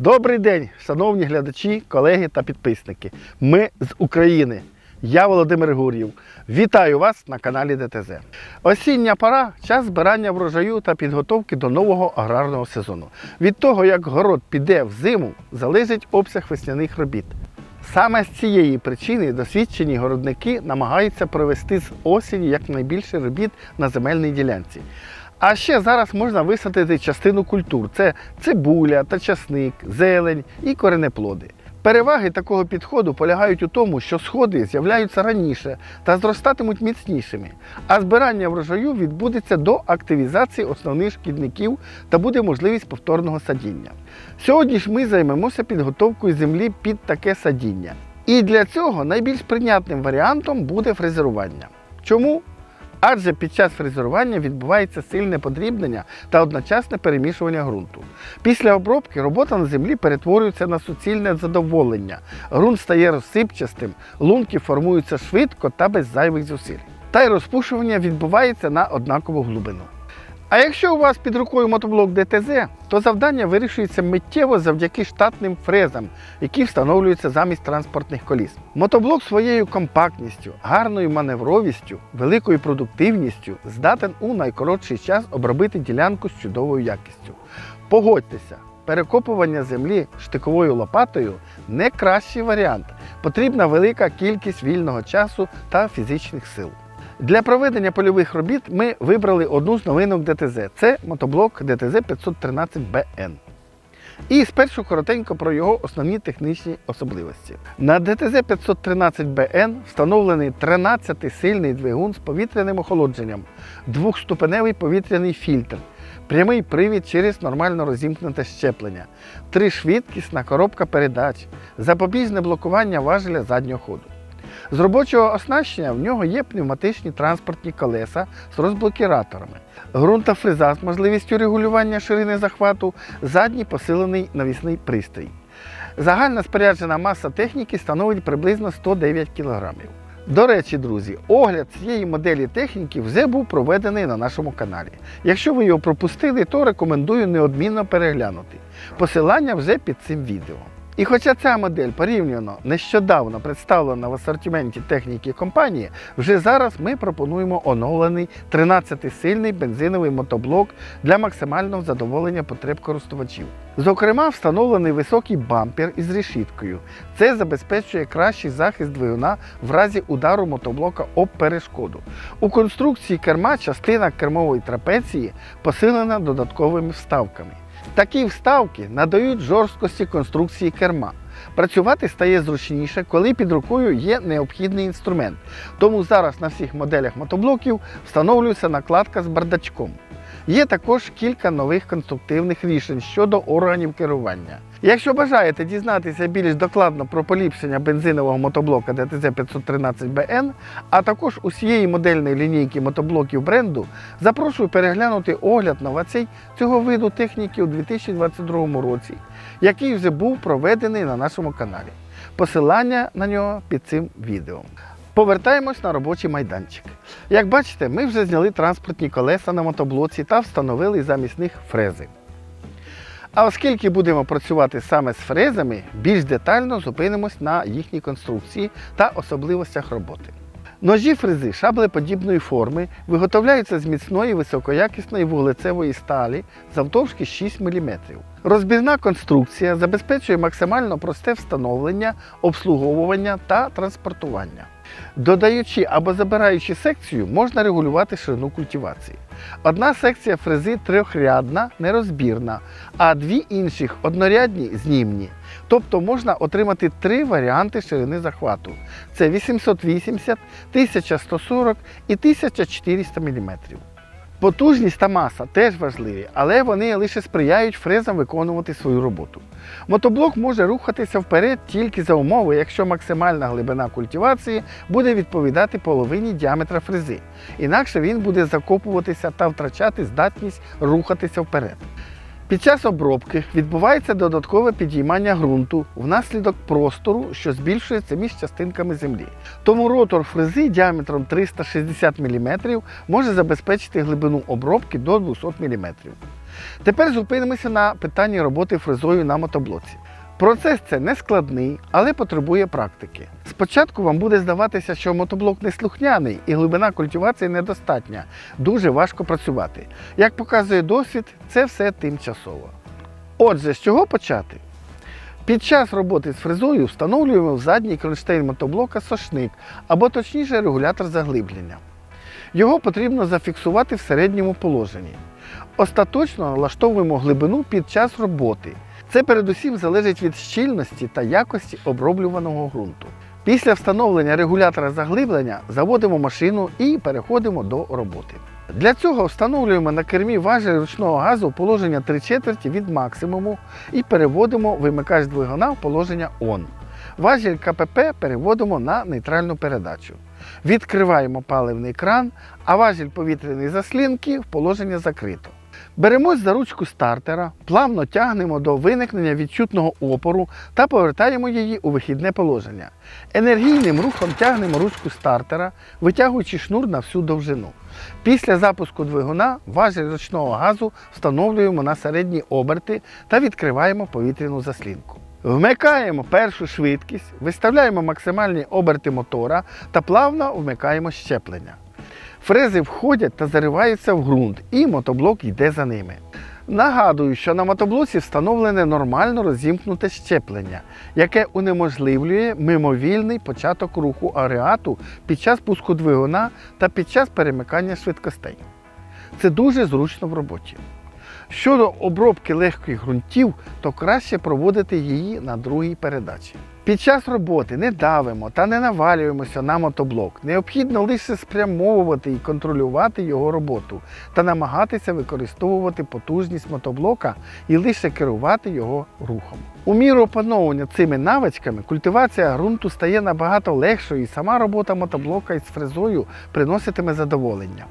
Добрий день, шановні глядачі, колеги та підписники. Ми з України. Я Володимир Гур'єв. Вітаю вас на каналі ДТЗ. Осіння пора час збирання врожаю та підготовки до нового аграрного сезону. Від того, як город піде в зиму, залежить обсяг весняних робіт. Саме з цієї причини досвідчені городники намагаються провести з осені якнайбільше робіт на земельній ділянці. А ще зараз можна висадити частину культур: це цибуля та часник, зелень і коренеплоди. Переваги такого підходу полягають у тому, що сходи з'являються раніше та зростатимуть міцнішими, а збирання врожаю відбудеться до активізації основних шкідників та буде можливість повторного садіння. Сьогодні ж ми займемося підготовкою землі під таке садіння. І для цього найбільш прийнятним варіантом буде фрезерування. Чому? Адже під час фрезерування відбувається сильне подрібнення та одночасне перемішування ґрунту. Після обробки робота на землі перетворюється на суцільне задоволення. Ґрунт стає розсипчастим, лунки формуються швидко та без зайвих зусиль. Та й розпушування відбувається на однакову глибину. А якщо у вас під рукою мотоблок ДТЗ, то завдання вирішується миттєво завдяки штатним фрезам, які встановлюються замість транспортних коліс. Мотоблок своєю компактністю, гарною маневровістю, великою продуктивністю здатен у найкоротший час обробити ділянку з чудовою якістю. Погодьтеся, перекопування землі штиковою лопатою не кращий варіант. Потрібна велика кількість вільного часу та фізичних сил. Для проведення польових робіт ми вибрали одну з новинок ДТЗ. Це мотоблок ДТЗ 513BN. І спершу коротенько про його основні технічні особливості. На ДТЗ 513BN встановлений 13-сильний двигун з повітряним охолодженням, двохступеневий повітряний фільтр, прямий привід через нормально розімкнуте щеплення, тришвидкісна коробка передач, запобіжне блокування важеля заднього ходу. З робочого оснащення в нього є пневматичні транспортні колеса з розблокіраторами, ґрунтофреза з можливістю регулювання ширини захвату, задній посилений навісний пристрій. Загальна споряджена маса техніки становить приблизно 109 кг. До речі, друзі, огляд цієї моделі техніки вже був проведений на нашому каналі. Якщо ви його пропустили, то рекомендую неодмінно переглянути. Посилання вже під цим відео. І хоча ця модель порівняно нещодавно представлена в асортименті техніки компанії, вже зараз ми пропонуємо оновлений 13-сильний бензиновий мотоблок для максимального задоволення потреб користувачів. Зокрема, встановлений високий бампер із решіткою. Це забезпечує кращий захист двигуна в разі удару мотоблока об перешкоду. У конструкції керма частина кермової трапеції посилена додатковими вставками. Такі вставки надають жорсткості конструкції керма. Працювати стає зручніше, коли під рукою є необхідний інструмент. Тому зараз на всіх моделях мотоблоків встановлюється накладка з бардачком. Є також кілька нових конструктивних рішень щодо органів керування. Якщо бажаєте дізнатися більш докладно про поліпшення бензинового мотоблока DTZ 513BN, а також усієї модельної лінійки мотоблоків бренду, запрошую переглянути огляд новацій цього виду техніки у 2022 році, який вже був проведений на нашому каналі. Посилання на нього під цим відео. Повертаємось на робочий майданчик. Як бачите, ми вже зняли транспортні колеса на мотоблоці та встановили замість них фрези. А оскільки будемо працювати саме з фрезами, більш детально зупинимось на їхній конструкції та особливостях роботи. Ножі фрези шаблеподібної форми виготовляються з міцної високоякісної вуглецевої сталі завдовжки 6 мм. Розбірна конструкція забезпечує максимально просте встановлення, обслуговування та транспортування. Додаючи або забираючи секцію, можна регулювати ширину культивації. Одна секція фрези трьохрядна, нерозбірна, а дві інших однорядні знімні. Тобто можна отримати три варіанти ширини захвату: це 880, 1140 і 1400 мм. Потужність та маса теж важливі, але вони лише сприяють фрезам виконувати свою роботу. Мотоблок може рухатися вперед тільки за умови, якщо максимальна глибина культивації буде відповідати половині діаметра фрези. Інакше він буде закопуватися та втрачати здатність рухатися вперед. Під час обробки відбувається додаткове підіймання ґрунту внаслідок простору, що збільшується між частинками землі. Тому ротор фрези діаметром 360 мм може забезпечити глибину обробки до 200 мм. Тепер зупинимося на питанні роботи фрезою на мотоблоці. Процес це не складний, але потребує практики. Спочатку вам буде здаватися, що мотоблок неслухняний і глибина культивації недостатня. Дуже важко працювати. Як показує досвід, це все тимчасово. Отже, з чого почати? Під час роботи з фрезою встановлюємо в задній кронштейн мотоблока сошник або точніше регулятор заглиблення. Його потрібно зафіксувати в середньому положенні. Остаточно налаштовуємо глибину під час роботи. Це передусім залежить від щільності та якості оброблюваного ґрунту. Після встановлення регулятора заглиблення заводимо машину і переходимо до роботи. Для цього встановлюємо на кермі важель ручного газу положення 3 четверті від максимуму і переводимо вимикач двигуна в положення ON. Важіль КПП переводимо на нейтральну передачу. Відкриваємо паливний кран, а важіль повітряної заслінки в положення закрито. Беремось за ручку стартера, плавно тягнемо до виникнення відчутного опору та повертаємо її у вихідне положення. Енергійним рухом тягнемо ручку стартера, витягуючи шнур на всю довжину. Після запуску двигуна важіль ручного газу встановлюємо на середні оберти та відкриваємо повітряну заслінку. Вмикаємо першу швидкість, виставляємо максимальні оберти мотора та плавно вмикаємо щеплення. Фрези входять та зариваються в ґрунт, і мотоблок йде за ними. Нагадую, що на мотоблоці встановлене нормально розімкнуте щеплення, яке унеможливлює мимовільний початок руху агрегату під час пуску двигуна та під час перемикання швидкостей. Це дуже зручно в роботі. Щодо обробки легких ґрунтів, то краще проводити її на другій передачі. Під час роботи не давимо та не навалюємося на мотоблок. Необхідно лише спрямовувати і контролювати його роботу та намагатися використовувати потужність мотоблока і лише керувати його рухом. У міру опановування цими навичками культивація ґрунту стає набагато легшою і сама робота мотоблока із фрезою приноситиме задоволення.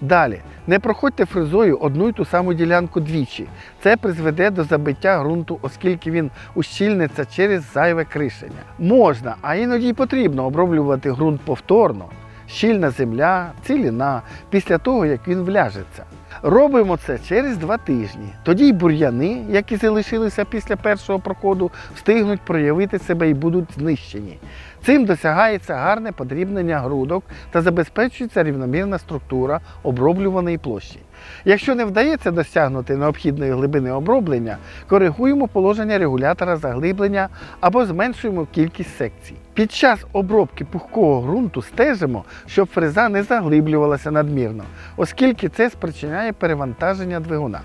Далі, не проходьте фрезою одну й ту саму ділянку двічі. Це призведе до забиття ґрунту, оскільки він ущільниться через зайве кришення. Можна, а іноді й потрібно оброблювати ґрунт повторно. Щільна земля, ціліна, після того, як він вляжеться. Робимо це через два тижні. Тоді й бур'яни, які залишилися після першого проходу, встигнуть проявити себе і будуть знищені. Цим досягається гарне подрібнення грудок та забезпечується рівномірна структура оброблюваної площі. Якщо не вдається досягнути необхідної глибини оброблення, коригуємо положення регулятора заглиблення або зменшуємо кількість секцій. Під час обробки пухкого ґрунту стежимо, щоб фреза не заглиблювалася надмірно, оскільки це спричиняє перевантаження двигуна.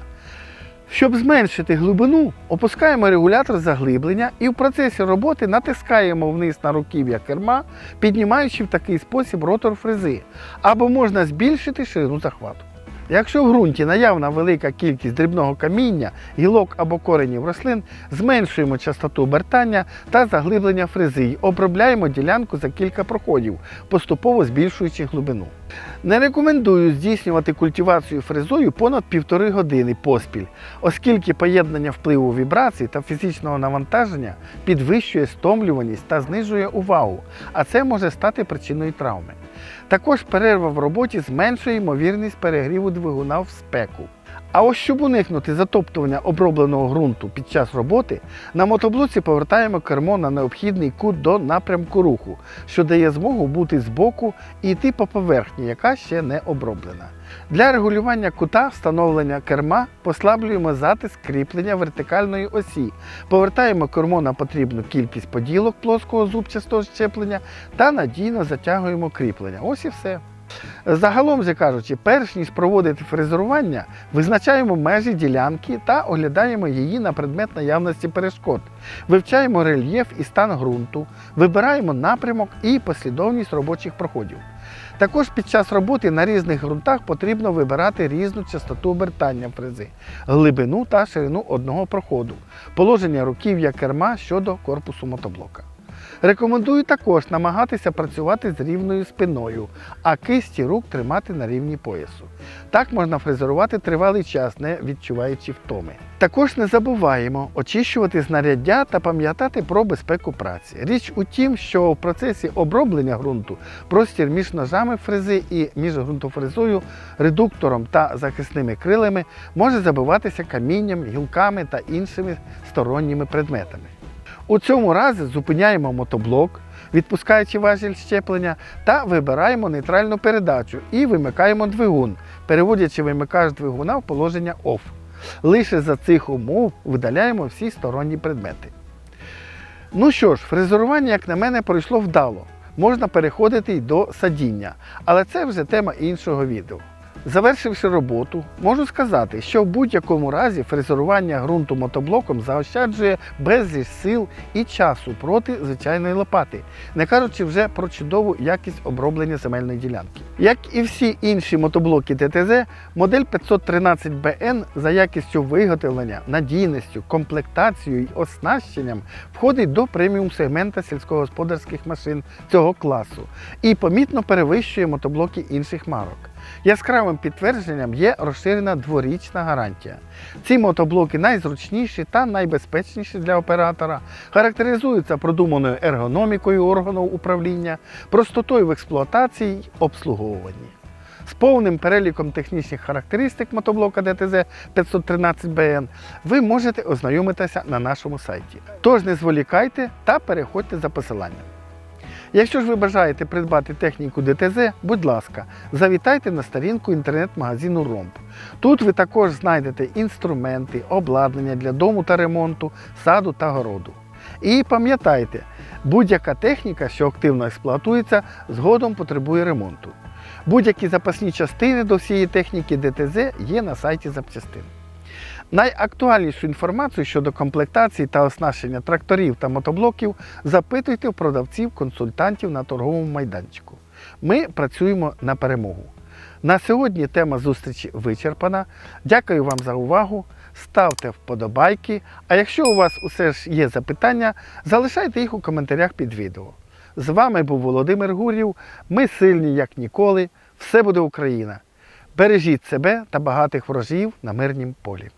Щоб зменшити глибину, опускаємо регулятор заглиблення і в процесі роботи натискаємо вниз на руків'я керма, піднімаючи в такий спосіб ротор фрези, або можна збільшити ширину захвату. Якщо в ґрунті наявна велика кількість дрібного каміння, гілок або коренів рослин, зменшуємо частоту обертання та заглиблення фрези й обробляємо ділянку за кілька проходів, поступово збільшуючи глибину. Не рекомендую здійснювати культивацію фрезою понад півтори години поспіль, оскільки поєднання впливу вібрацій та фізичного навантаження підвищує стомлюваність та знижує увагу, а це може стати причиною травми. Також перерва в роботі зменшує ймовірність перегріву двигуна в спеку. А ось щоб уникнути затоптування обробленого ґрунту під час роботи, на мотоблоці повертаємо кермо на необхідний кут до напрямку руху, що дає змогу бути збоку і йти по поверхні, яка ще не оброблена. Для регулювання кута встановлення керма послаблюємо затиск кріплення вертикальної осі, повертаємо кермо на потрібну кількість поділок плоского зубчастого щеплення та надійно затягуємо кріплення. Ось і все. Загалом же кажучи, перш ніж проводити фрезерування, визначаємо межі ділянки та оглядаємо її на предмет наявності перешкод. Вивчаємо рельєф і стан ґрунту, вибираємо напрямок і послідовність робочих проходів. Також під час роботи на різних ґрунтах потрібно вибирати різну частоту обертання фрези, глибину та ширину одного проходу, положення руків'я керма щодо корпусу мотоблока. Рекомендую також намагатися працювати з рівною спиною, а кисті рук тримати на рівні поясу. Так можна фрезерувати тривалий час, не відчуваючи втоми. Також не забуваємо очищувати знаряддя та пам'ятати про безпеку праці. Річ у тім, що в процесі оброблення ґрунту простір між ножами фрези і між ґрунтофрезою, редуктором та захисними крилами може забиватися камінням, гілками та іншими сторонніми предметами. У цьому разі зупиняємо мотоблок, відпускаючи важіль щеплення, та вибираємо нейтральну передачу і вимикаємо двигун, переводячи вимикач двигуна в положення OFF. Лише за цих умов видаляємо всі сторонні предмети. Ну що ж, фрезерування, як на мене, пройшло вдало. Можна переходити й до садіння, але це вже тема іншого відео. Завершивши роботу, можу сказати, що в будь-якому разі фрезерування ґрунту мотоблоком заощаджує безліч сил і часу проти звичайної лопати, не кажучи вже про чудову якість оброблення земельної ділянки. Як і всі інші мотоблоки ТТЗ, модель 513BN за якістю виготовлення, надійністю, комплектацією і оснащенням входить до преміум сегмента сільськогосподарських машин цього класу і помітно перевищує мотоблоки інших марок. Яскравим підтвердженням є розширена дворічна гарантія. Ці мотоблоки найзручніші та найбезпечніші для оператора, характеризуються продуманою ергономікою органу управління, простотою в експлуатації й обслуговуванні. З повним переліком технічних характеристик мотоблока DTZ 513BN ви можете ознайомитися на нашому сайті. Тож не зволікайте та переходьте за посиланням. Якщо ж ви бажаєте придбати техніку ДТЗ, будь ласка, завітайте на сторінку інтернет-магазину Ромб. Тут ви також знайдете інструменти, обладнання для дому та ремонту, саду та городу. І пам'ятайте, будь-яка техніка, що активно експлуатується, згодом потребує ремонту. Будь-які запасні частини до всієї техніки ДТЗ є на сайті запчастин. Найактуальнішу інформацію щодо комплектації та оснащення тракторів та мотоблоків запитуйте у продавців, консультантів на торговому майданчику. Ми працюємо на перемогу. На сьогодні тема зустрічі вичерпана. Дякую вам за увагу. Ставте вподобайки. А якщо у вас усе ж є запитання, залишайте їх у коментарях під відео. З вами був Володимир Гурів. Ми сильні, як ніколи. Все буде Україна! Бережіть себе та багатих ворожів на мирнім полі.